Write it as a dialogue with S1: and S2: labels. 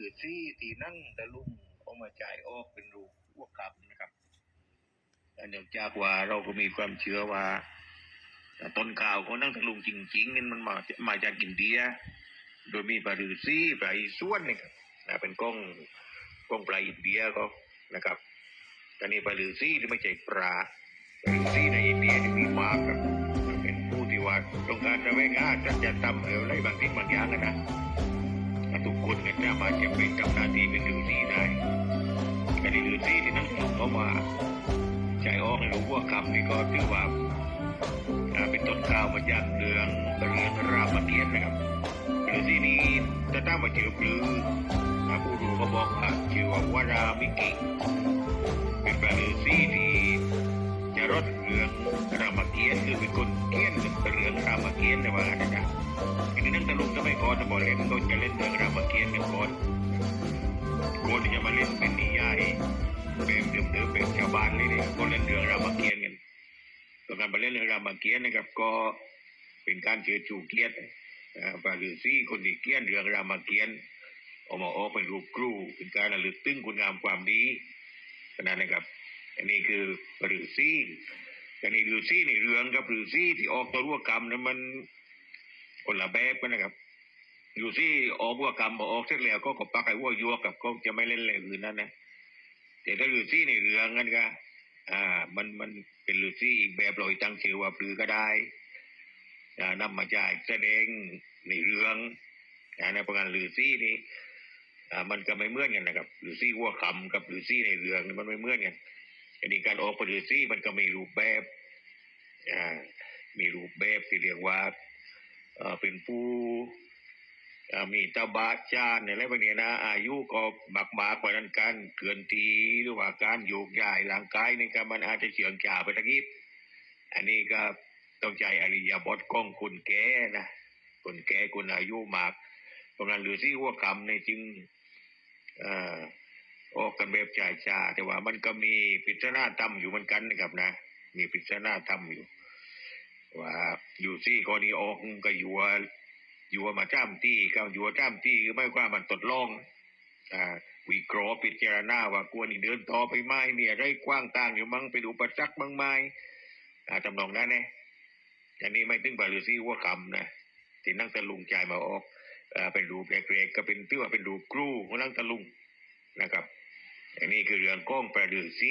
S1: คือที่ที่นั่งตะลุงเอามาจ่ายออกเป็นรูปพวกกลับนะครับแต่เนื่องจากว่าเราก็มีความเชื่อว่าต้นข่าวของนั่งตะลุงจริงๆนี่มันมามาจากอินเดีย โดยมีปลาฤาษีปลาอีส่วนนะครับนะเป็นกล้องกล้องปลาอินเดียก็นะครับแต่นี่ปลาฤาษีที่ไม่ใช่ปลาปลาฤาษีในอินเดียที่มีมากครับเป็นผู้ที่ว่าต้องการจะแวงอาจะจะทำอะไรบางสิ่งบางอย่างนะนะ ทุกคนเนี่ยสามารถจะเป็นทำหน้าที่เป็นฤาษีได้แต่ในฤาษีที่นั่งลงเข้ามาใจออกในหลวงพ่อคำนี่ก็ถือว่าเป็นต้นข้าวมาจากเรืองเรืองรามเกียรตินะครับฤาษีนี้ถ้าตั้งมาเจอปลือนะผู้รู้ก็บอกว่าชื่อว่าวารามิกิเป็นพระฤาษี เกียรติ์ในว่านะนะทีนี้นั่งตะลุงก็ไม่ก่อนนะบอกเล่นก็จะเล่นเรื่องรามเกียรติ์กันก่อนก่อนที่จะมาเล่นเป็นนิยายเป็นเดิมเดิมเป็นชาวบ้านเลยเนี่ยก็เล่นเรื่องรามเกียรติ์กันตอนการมาเล่นเรื่องรามเกียรติ์นะครับ ก็เป็นการเชิดชูเกียรติอ่าพระฤาษีคนที่เกียนเรื่องรามเกียรติ์ออกมาออกเป็นรูปครูเป็นการระลึกถึงคุณงามความดีขนาดนะครับ อันนี้คือพระฤา ษีแต่ในฤาษีในเรืองกับฤาษีที่ออกตัวร่วกรรมนั้นมันคนละแบบกันนะครับอยู่ที่ออกวัวกรรมบอออกเสร็จแล้วก็กบปักไอ้วัวยัวกับก็จะไม่เล่นอะไรอื่นนั่นนะแต่ถ้าอยู่ที่ในเรืองกันก็อ่า มันมันเป็นฤาษีอีกแบบลอยตั้งเชื่อว่าปลือก็ได้อ่านำมาจากแสดงในเรื่องอในประการฤาษีนี่อ่ามันก็ไม่เหมือนกันนะครับฤาษีวัวคำกับฤาษีในเรื่องมันไม่เหมือนกัน อันนี้การออกเป็นฤาษีมันก็มีรูปแบบอ่ามีรูปแบบที่เรียกว่าเป็นผู้มีตาบาจานอะไรพวกนี้นะ อายุก็มากมากกว่านั้นกันเกินทีหรือว่าการโยกย้ายร่างกายนี่ก็มันอาจจะเฉียงจ่าไปตะกี้อันนี้ก็ต้องใจอริยบทของคุณแก่นะคุณแก่คุณอายุมากตรงนั้นหรือที่หัวกรรมในจริงอ่อ ออกกันแบบจ่ายชาแต่ว่ามันก็มีพิจารณาธรรมอยู่เหมือนกันนะครับนะ มีพิจารณาธรรมอยู่ ว่าอยู่ที่กรณีออกก็อยู่ว่าอยู่ว่ามาจ้ามที่ก็อยู่ว่าจ้ามที่ไม่ว่ามันตดลองอ่าวิเคราะห์พิจารณาว่ากวนี่เดินต่อไปไหมเนี่ยได้กว้างต่างอยู่มั้งเป็นอุปสรรคบ้างไหมอ่าทำนองนั้นนะอันนี้ไม่ถึงบาลือซี่หัวคำนะที่นั่งตะลุงใจมาออกอ่าเป็นรูปเล็กๆก็เป็นตื้อว่าเป็นรูปครูของนั่งตะลุง นะครับอันนี้คือเรื่องก้องประดือซี